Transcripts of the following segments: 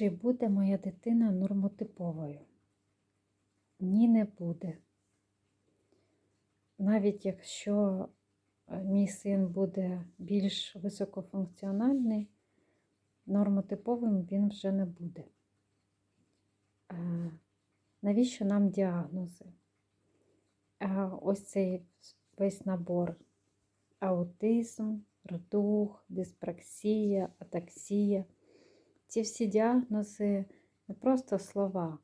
Чи буде моя дитина нормотиповою? Ні, не буде. Навіть якщо е, мій син буде більш високофункціональний, нормотиповим він вже не буде. Е, Навіщо нам діагнози? Е, Ось цей весь набор: аутизм, рдух, диспраксія, атаксія. Ці всі діагнози не просто слова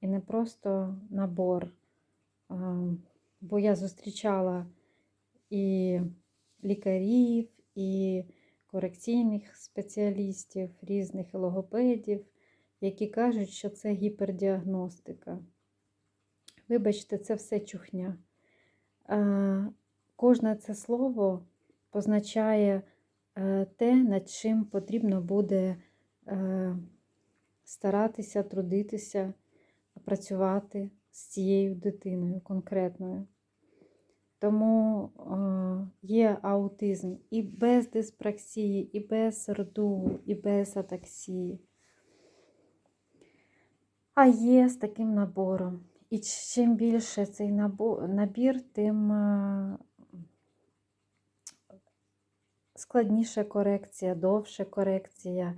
і не просто набор. Бо я зустрічала і лікарів, і корекційних спеціалістів, різних логопедів, які кажуть, що це гіпердіагностика. Вибачте, це все чухня. Кожне це слово позначає е, те, над чим потрібно буде старатися, трудитися, працювати з цією дитиною конкретною. Тому е, є аутизм і без диспраксії, і без рду, і без атаксії. А є з таким набором. І чим більше цей набір, тим е, складніша корекція, довша корекція,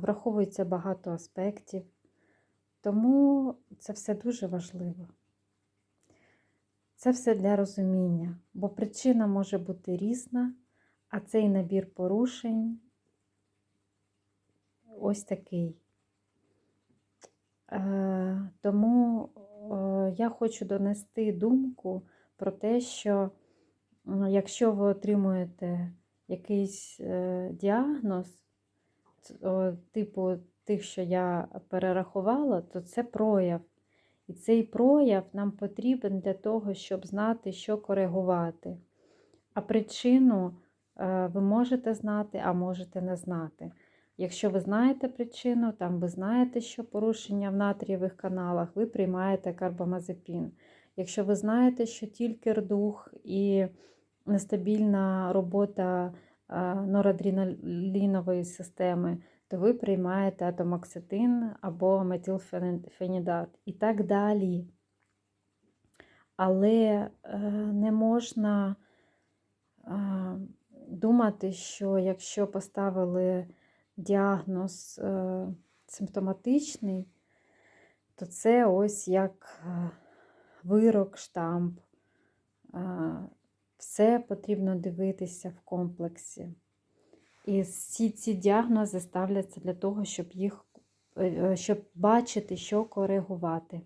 враховується багато аспектів. Тому це все дуже важливо. Це все для розуміння, бо причина може бути різна, а цей набір порушень ось такий. Е, тому е, я хочу донести думку про те, що якщо ви отримуєте якийсь е, діагноз, типу тих, що я перерахувала, то це прояв. І цей прояв нам потрібен для того, щоб знати, що коригувати. А причину е, ви можете знати, а можете не знати. Якщо ви знаєте причину, там ви знаєте, що порушення в натрієвих каналах, ви приймаєте карбамазепін. Якщо ви знаєте, що тільки рдух і нестабільна робота норадреналінової системи, то ви приймаєте атомоксетин або метилфенідат і так далі. Але е, не можна думати, що якщо поставили діагноз е, симптоматичний, то це ось як е, вирок, штамп. Все потрібно дивитися в комплексі. І всі ці діагнози ставляться для того, щоб їх, е, щоб бачити, що коригувати.